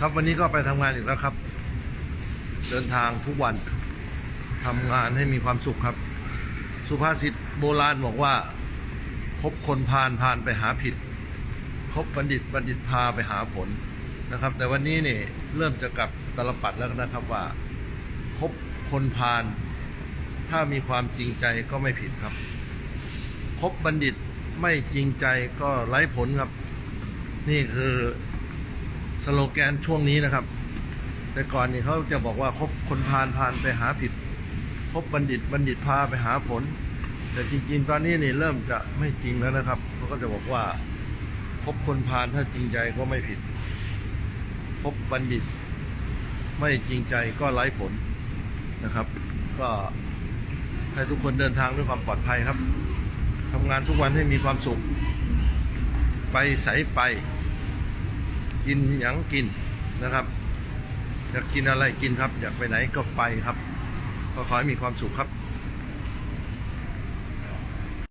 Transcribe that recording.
ครับวันนี้ก็ไปทำงานอีกแล้วครับ เดินทางทุกวันทำงานให้มีความสุขครับ สุภาษิตโบราณบอกว่าคบคนพาลพาลไปหาผิดคบบัณฑิตบัณฑิตพาไปหาผลนะครับ แต่วันนี้นี่เริ่มจะกลับตลปัดแล้วนะครับว่าคบคนพาลถ้ามีความจริงใจก็ไม่ผิดครับคบบัณฑิตไม่จริงใจก็ไร้ผลครับ นี่คือ สโลแกนช่วงนี้นะครับ แต่ก่อนนี่เขาจะบอกว่าคบคนพาลพาลไปหาผิดคบบัณฑิตบัณฑิตพาไปหาผล แต่จริงๆ ตอนนี้นี่เริ่มจะไม่จริงแล้วนะครับเขาก็จะบอกว่าคบคนพาลถ้าจริงใจก็ไม่ผิดคบบัณฑิต ไม่จริงใจก็ไร้ผลนะครับ ก็ให้ทุกคนเดินทางด้วยความปลอดภัยครับทำงานทุกวันให้มีความสุข ไปใสไป กินหยังกินนะครับอยากกินอะไรกินครับ อยากไปไหนก็ไปครับ ก็ขอให้มีความสุขครับ